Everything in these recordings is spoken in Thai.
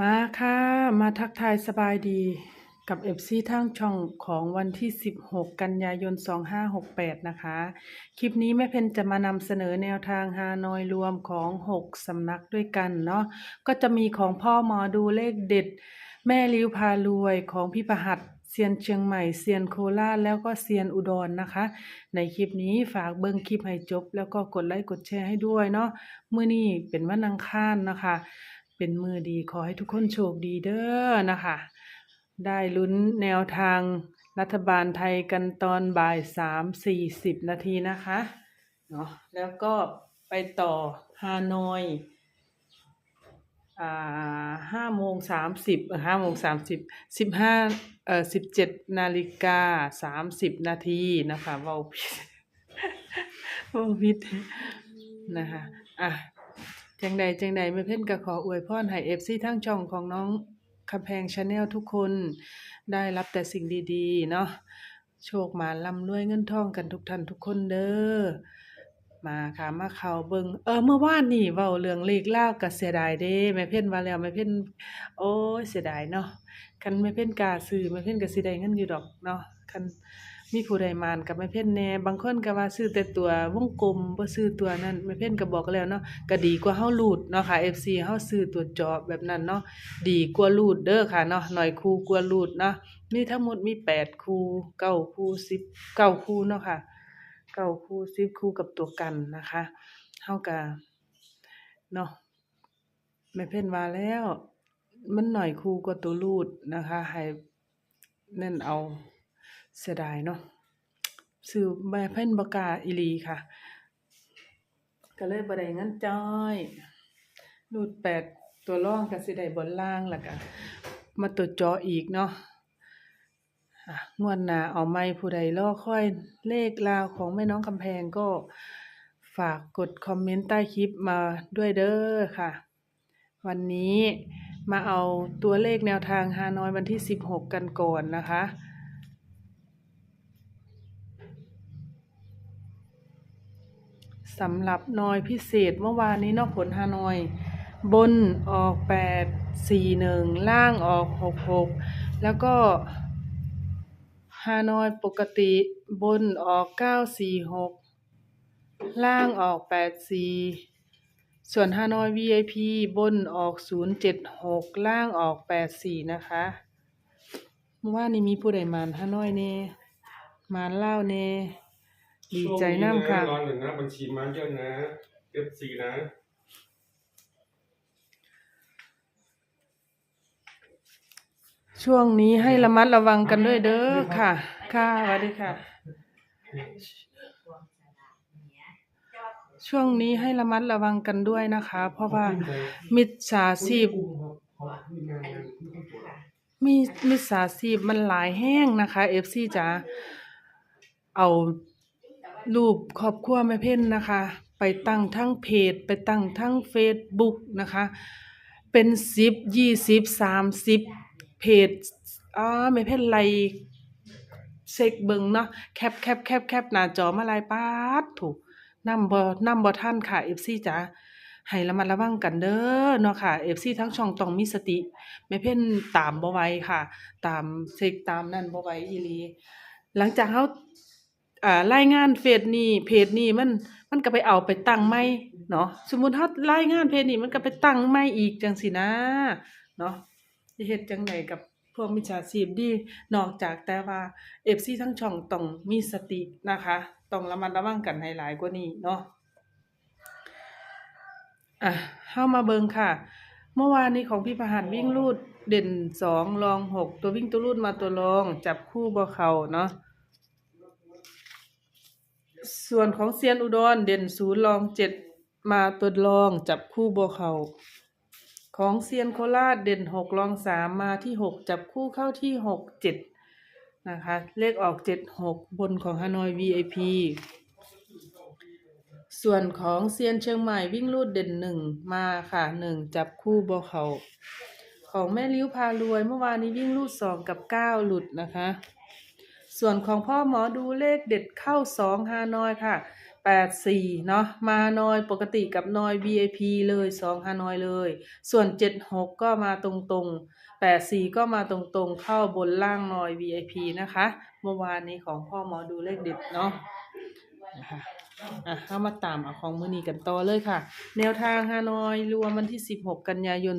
มาค่ะ มาทักทายสบายดีกับเอฟซีทางช่องของวันที่ 16 กันยายน 2568 นะคะ คลิปนี้แม่เพนจะมานำเสนอแนวทางฮานอยรวมของ 6 สำนักด้วยกันเนาะก็จะมีของพ่อหมอดูเลขเด็ด แม่ลิ้วพารวยของพี่ประหัดเซียนเชียงใหม่เซียนโคราชแล้วก็เซียนอุดรนะคะ ในคลิปนี้ฝากเบิ่งคลิปให้จบ แล้วก็กดไลค์กดแชร์ให้ด้วยเนาะเมื้อนี้เป็นวันอังคารนะคะ เป็นมือดีขอให้ทุกคนโชคดีเด้อนะคะ ได้ลุ้นแนวทางรัฐบาลไทยกันตอนบ่ายสามสี่สิบนาทีนะคะเนาะแล้วก็ไปต่อฮานอยอ่าห้าโมงสามสิบห้าโมงสามสิบสิบห้าเอ่อสิบเจ็ดนาฬิกาสามสิบนาทีนะคะว่าผิดว่าผิดนะคะอะ จังใดจังใดไม่เพ่นก็ขออวยพรให้เอฟซีทั้งช่องของน้องคำแพงชาแนลทุกคนได้รับแต่สิ่งดีๆ เนาะโชคมาร่ำรวยเงินทองกันทุกท่านทุกคนเด้อมาค่ะมาเขาเบิงเออเมื่อวานนี่เว้าเรื่องเลขลาวก็เสียดายเด้แม่เพ่นว่าแล้วแม่เพ่นโอ้เสียดายเนาะคันแม่เพ่นกาซื้อแม่เพ่นก็สิได้เงินอยู่ดอกเนาะคัน มีผู้ใดมานกับแม่เพ่นแน่บางคนก็ว่าซื้อแต่ตัววงกลมบ่ซื้อตัวนั้นแม่เพ่นก็บอกแล้วเนาะก็ดีกว่าเฮารูดเนาะค่ะ FC เฮาซื้อตัวจาะแบบนั้นเนาะดีกว่ารูดเด้อค่ะเนาะหน้อยคู่กว่ารูดเนาะมีทั้งหมดมี8คู่9คู่10 9คู่เนาะค่ะ9คู่10คู่กับตัวกันนะคะเฮาก็เนาะแม่เพ่นว่าแล้ว มันหน้อยคู่กว่าตัวรูดนะคะให้เน้นเอา เสียดายเนาะซื้อแม่เพิ่นบ่กาอีหลีค่ะ ก็เลยบ่ได้เงินจ้อยรูดแปดตัวร่องก็สิได้บนล่างแล้วก็มาตัวจออีกเนาะงวดหน้าเอาใหม่ผู้ใดรอค่อยเลขราวของแม่น้องกำแพงก็ฝากกดคอมเมนต์ใต้คลิปมาด้วยเด้อค่ะ วันนี้มาเอาตัวเลขแนวทางฮานอยวันที่ 16 กันก่อนนะคะ สำหรับนอยพิเศษเมื่อวานนี้นอกผลฮานอย บนออกแปดสี่หนึ่งล่างออกหกหกแล้วก็ฮานอยปกติบนออกเก้าสี่หกล่างออกแปดสี่ส่วนฮานอย VIP บนออกศูนย์เจ็ดหกล่างออกแปดสี่นะคะเมื่อวานนี้มีผู้ใดมานฮานอยเน่มานเล่าเน่ ดีใจน้ำค่ะช่วงนี้นะร้อนหนึ่งนะบัญชีมาเยอะนะเอฟซีนะช่วงนี้ให้ระมัดระวังกันด้วยเด้อค่ะ ค่ะสวัสดีค่ะ ช่วงนี้ให้ระมัดระวังกันด้วยนะคะ เพราะว่ามิจฉาชีพ มีมิจฉาชีพมันหลายแห้งนะคะเอฟซีจ๋าเอา รูปครอบครัวแม่เพ่นนะคะ ไปตั้งทั้งเพจ ไปตั้งทั้งเฟซบุ๊กนะคะ เป็นสิบยี่สิบสามสิบเพจอ่าแม่เพ่นไล่เช็คเบิงเนาะแคปแคปแคปแคปหน้าจอมาลายปาดถูกนำบ่นำบ่ท่านค่ะเอฟซีจ๋าให้ระมัดระวังกันเด้อเนาะค่ะเอฟซีทั้งช่องต้องมีสติแม่เพ่นตามบ่ไว้ค่ะ ตามเช็คตามนั่นบ่ไว้อีลีหลังจากเขา อ่ารายงานเฟซนี้เพจนี้มันมันก็ไปเอาไปตั้งใหม่เนาะสมมุติเขารายงานเพจนี้มันก็ไปตั้งใหม่อีกจังสินะเนาะสิเฮ็ดจังไดกับพวกมิจฉาชีพดีนอกจากแต่ว่า FC ทั้งช่องต้องมีสตินะคะต้องระมัดระวังกันให้หลายกว่านี้เนาะอะเข้ามาเบิงค่ะ เมื่อวานนี้ของพี่ประหันวิ่งรูดเด่นสองรองหกตัววิ่งตัวรูดมาตัวรอง จับคู่บ่เขาเนาะ ส่วนของเซียนอุดรเด่นศูนย์รองเจ็ดมาตัวรองจับคู่บ่เขา ของเซียนโคราชเด่นหกรองสามมาที่หกจับคู่เข้าที่หกเจ็ดนะคะ เลขออกเจ็ดหกบนของฮานอย VIP ส่วนของเซียนเชียงใหม่วิ่งรูดเด่นหนึ่งมาค่ะหนึ่งจับคู่บอเขา ของแม่ลิ้วพารวยเมื่อวานนี้วิ่งรูดสองกับเก้าหลุดนะคะ ส่วนของพ่อหมอดูเลขเด็ดเข้าสองฮานอยค่ะแปดสี่เนาะมานอยปกติกับนอย VIP เลยสองฮานอยเลย ส่วนเจ็ดหกก็มาตรงๆแปดสี่ก็มาตรงๆ เข้าบนล่างนอย VIP นะคะ เมื่อวานนี้ของพ่อหมอดูเลขเด็ดเนาะนะคะ อะเข้ามาตามเอาของมือนีกันต่อเลยค่ะ แนวทางฮานอยรวมวันที่ 16 กันยายน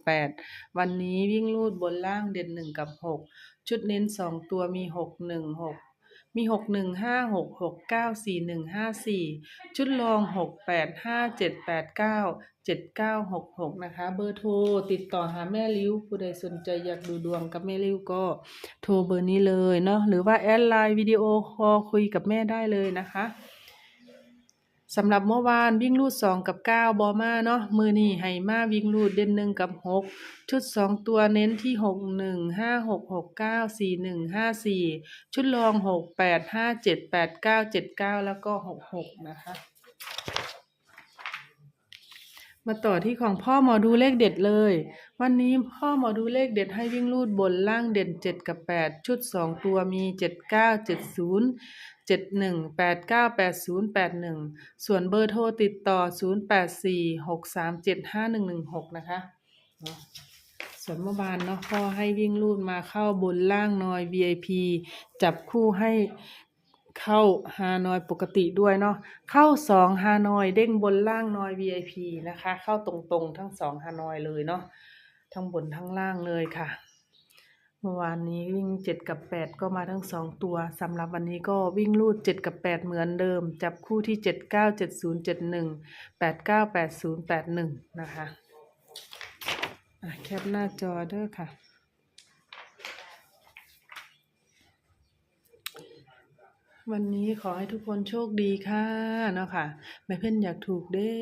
2568 วันนี้วิ่งลูดบนล่างเด่น 1 กับ 6 ชุดเน้น 2 ตัวมี 6 1 6มี 6 1 5 6 6 9 4 1 5 4 ชุดรอง 6 8 5 7 8 9 7 9 6 6นะคะ เบอร์โทรติดต่อหาแม่ริ้ว ผู้ใดสนใจอยากดูดวงกับแม่ริ้วก็โทรเบอร์นี้เลยเนาะหรือว่าแอดไลน์วิดีโอคอลคุยกับแม่ได้เลยนะคะ สำหรับเมื่อวานวิ่งรูด 2 กับ 9 บอมาเนาะมือนี่ให้มาวิ่งรูดเด่น1กับ 6 ชุด 2 ตัวเน้นที่ 6 1 5 6 6 9 4 1 5 4 ชุดรอง 6 8 5 7 8 9 7 9 แล้วก็ 66 นะคะ มาต่อที่ของพ่อหมอดูเลขเด็ดเลย วันนี้พ่อหมอดูเลขเด็ดให้วิ่งรูดบนล่างเด่น 7 กับ 8 ชุด 2 ตัวมี 7 9 70 89 80 81 ส่วนเบอร์โทรติดต่อ 084 637 5116 นะคะเนาะส่วนเมื่อวานเนาะพ่อให้วิ่งรูดมาเข้าบนล่างนอย VIP จับคู่ให้เข้าฮานอยปกติด้วยเนาะเข้าสองฮานอยเด้งบนล่างนอย VIP นะคะ เข้าตรงๆทั้งสองฮานอยเลยเนาะทั้งบนทั้งล่างเลยค่ะ มื่อวานนี้วิ่งเจ็ดกับแปดก็มาทั้งสองตัวสำหรับวันนี้ก็วิ่งรูดเจ็ดกับแปดเหมือนเดิม จับคู่ที่เจ็ดเก้าเจ็ดศูนย์เจ็ดหนึ่งแปดเก้าแปดศูนย์แปดหนึ่งนะคะแคปหน้าจอเด้อค่ะวันนี้ขอให้ทุกคนโชคดีค่ะเนาะค่ะแม่เพ่นอยากถูกเด้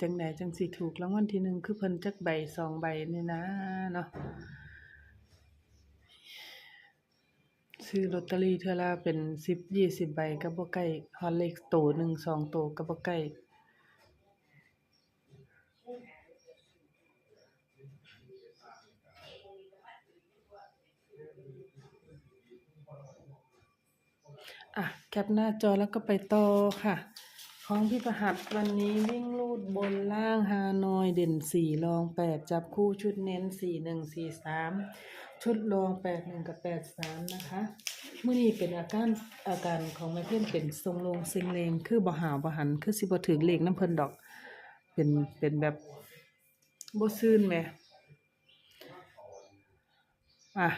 จังไหนจังสิถูกรางวัลที่หนึ่งคือเพิ่นจักใบสองใบนี่นะเนาะ ซื้อลอตเตอรี่เทื่อละเป็นสิบยี่สิบใบก็บ่ใกล้ฮอดเลขโตหนึ่งสองโตก็บ่ใกล้อะแคปหน้าจอแล้วก็ไปต่อค่ะ ของพี่ประหัดวันนี้วิ่งลูดบนล่างฮานอยเด่นสี่รองแปดจับคู่ชุดเน้นสี่หนึ่งสี่สาม ชุดรองแปดหนึ่งกับแปดสามนะคะเมื่อนี้เป็นอาการอาการของแม่เพื่อนเป็นทรงลงเซ็งเลงคือบ่หาวบ่หัน คือสิบ่ถึงเลขน้ำเพิ่นดอก เป็นเป็นแบบบ่ซื่นแหมอะ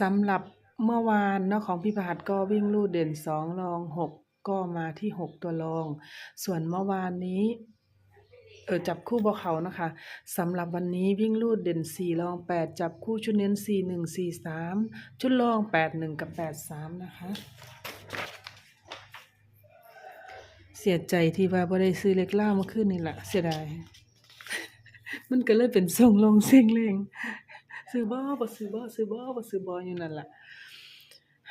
สำหรับเมื่อวานเนาะของพี่ประหัดก็วิ่งลูดเด่นสองรองหกก็มาที่หกตัวรอง ส่วนเมื่อวานนี้ เออจับคู่บ่เขานะคะสำหรับวันนี้วิ่งลูดเด่นสี่รองแปดจับคู่ชุดเน้นสี่หนึ่งสี่สามชุดรองแปดหนึ่งกับแปดสามนะคะ เสียใจที่ว่าบ่ได้ซื้อเล็กล่าเมื่อคืนนี่แหละเสียดาย มันก็เลยเป็นทรงลงเซ็งเลงซื้อบ่บ่ซื้อบ่ซื้อบ่บ่ซื้อบ่อยู่นั่นแหละ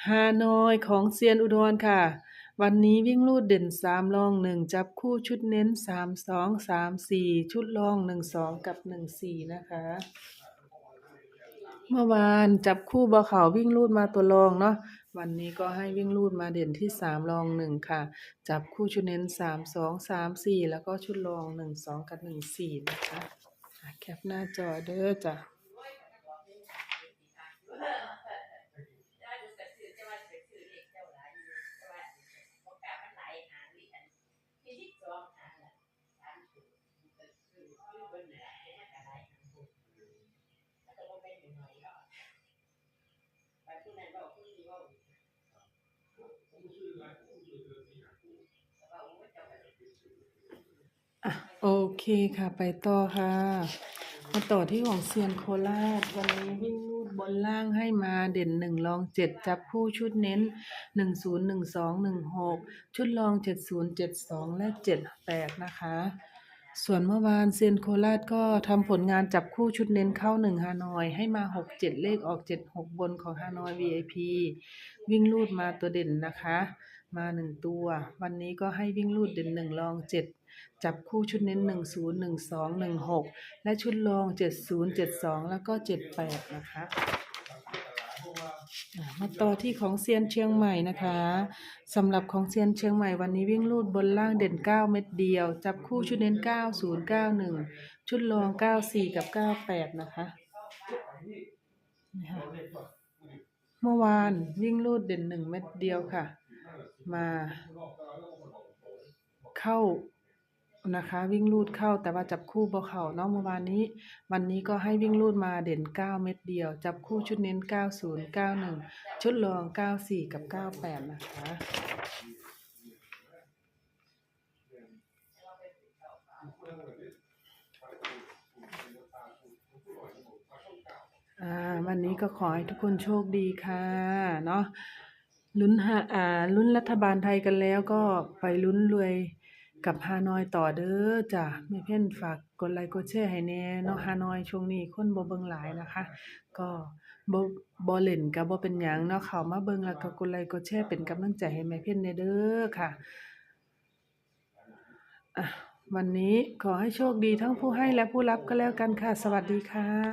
ฮานอยของเซียนอุดรค่ะ วันนี้วิ่งลูดเด่นสามรองหนึ่งจับคู่ชุดเน้นสามสองสามสี่ชุดรองหนึ่งสองกับหนึ่งสี่นะคะ เมื่อวานจับคู่บอเขาวิ่งลูดมาตัวรองเนาะวันนี้ก็ให้วิ่งลูดมาเด่นที่สามรองหนึ่งค่ะ จับคู่ชุดเน้นสามสองสามสี่แล้วก็ชุดรองหนึ่งสองกับหนึ่งสี่นะคะอะแคปหน้าจอเด้อจ้ะ อะ โอเคค่ะ ไปต่อค่ะ มาต่อที่ของเซียนโคราชวันนี้วิ่งลูดบนล่างให้มาเด่นหนึ่งรองเจ็ดจับคู่ชุดเน้นหนึ่งศูนย์หนึ่งสองหนึ่งหกชุดรองเจ็ดศูนย์เจ็ดสองและเจ็ดแปดนะคะ ส่วนเมื่อวานเซียนโคราชก็ทำผลงานจับคู่ชุดเน้นเข้าหนึ่งฮานอย ให้มาหกเจ็ดเลขออกเจ็ดหกบนของฮานอย VIP วิ่งลูดมาตัวเด่นนะคะ มาหนึ่งตัว วันนี้ก็ให้วิ่งลูดเด่นหนึ่งรองเจ็ดจับคู่ชุดเน้นหนึ่งศูนย์หนึ่งสองหนึ่งหกและชุดรองเจ็ดศูนย์เจ็ดสองแล้วก็เจ็ดแปดนะคะมาต่อที่ของเซียนเชียงใหม่นะคะสำหรับของเซียนเชียงใหม่วันนี้วิ่งลูดบนล่างเด่น 9 เม็ดเดียว จับคู่ชุดเน้น 90 91 ชุดรอง 94 กับ 98 นะคะนี่ค่ะเมื่อวานวิ่งลูดเด่น 1 เม็ดเดียวค่ะ มาเข้านะคะวิ่งลูดเข้าแต่ว่าจับคู่บ่เข้าเนาะเมื่อวานนี้ วันนี้ก็ให้วิ่งลูดมาเด่น 9 เม็ดเดียว จับคู่ชุดเน้น 90 91 ชุดรอง 94 กับ 98 นะคะวันนี้ก็ขอให้ทุกคนโชคดีค่ะ เนาะ ลุ้นฮะอ่าลุ้นรัฐบาลไทยกันแล้วก็ไปลุ้นรวยกับฮานอยต่อเด้อจ้ะแม่เพ่นฝากกดไลค์กดแชร์ให้แน่เนาะฮานอยช่วงนี้คนบ่เบิ่งหลายนะคะ ก็บ่บ่เล่นก็บ่เป็นหยังเนาะเข้ามาเบิ่งแล้วก็กดไลค์กดแชร์เป็นกำลังใจให้แม่เพ่นแน่เด้อค่ะอะ วันนี้ขอให้โชคดีทั้งผู้ให้และผู้รับก็แล้วกันค่ะ สวัสดีค่ะ